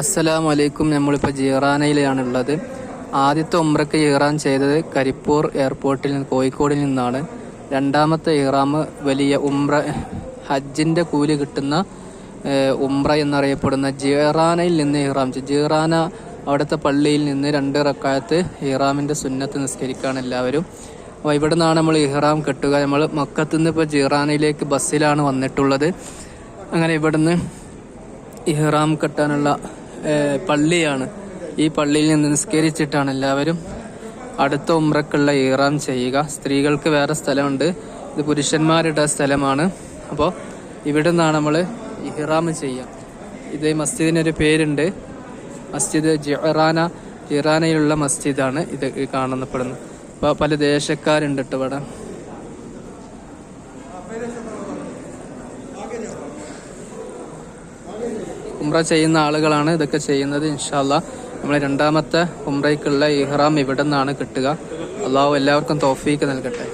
അസ്സലാമു വലൈക്കും നമ്മളിപ്പോൾ ജീറാനയിലാണ് ഉള്ളത് ആദ്യത്തെ ഉമ്രക്ക് ഇഹ്റാം ചെയ്തത് കരിപ്പൂർ എയർപോർട്ടിൽ നിന്ന് കോഴിക്കോടിൽ നിന്നാണ്. രണ്ടാമത്തെ ഇഹ്റാം വലിയ ഉംറ ഹജ്ജിന്റെ കൂലി കിട്ടുന്ന ഉംറ എന്നറിയപ്പെടുന്ന ജീറാനയിൽ നിന്ന് ചെയ്തു. ജീറാന അവിടുത്തെ പള്ളിയിൽ നിന്ന് രണ്ട് റക്കായത്ത് ഇറാമിന്റെ സുന്നത്ത് നിസ്കരിക്കുകയാണ് എല്ലാവരും. അപ്പോൾ ഇവിടെ നിന്നാണ് നമ്മൾ ഇഹ്റാം കെട്ടുക. നമ്മൾ മക്കത്തു നിന്ന് ഇപ്പോൾ ജീറാനയിലേക്ക് ബസ്സിലാണ് വന്നിട്ടുള്ളത്. അങ്ങനെ ഇവിടുന്ന് ഇഹ്റാം കെട്ടാനുള്ള പള്ളിയാണ്. ഈ പള്ളിയിൽ നിന്ന് നിസ്കരിച്ചിട്ടാണ് എല്ലാവരും അടുത്ത ഉമ്രക്കുള്ള ഈറാം ചെയ്യുക. സ്ത്രീകൾക്ക് വേറെ സ്ഥലമുണ്ട്. ഇത് പുരുഷന്മാരുടെ സ്ഥലമാണ്. അപ്പോൾ ഇവിടെ നിന്നാണ് നമ്മൾ ഇഹ്റാം ചെയ്യുക ഇത് മസ്ജിദിനൊരു പേരുണ്ട്. മസ്ജിദ് ജിറാന ജിറാനയിലുള്ള മസ്ജിദാണ് ഇത് കാണപ്പെടുന്നത്. അപ്പോൾ പല ദേശക്കാരുണ്ട് കേട്ടോ ഇവിടെ. ഉംറ ചെയ്യുന്ന ആളുകളാണ് ഇതൊക്കെ ചെയ്യുന്നത് ഇൻഷാല്ല നമ്മൾ രണ്ടാമത്തെ ഉംറയ്ക്കുള്ള ഇഹ്റാം ഇവിടെ നിന്നാണ് കിട്ടുക. അള്ളാഹു എല്ലാവർക്കും തോഫീക്ക് നൽകട്ടെ.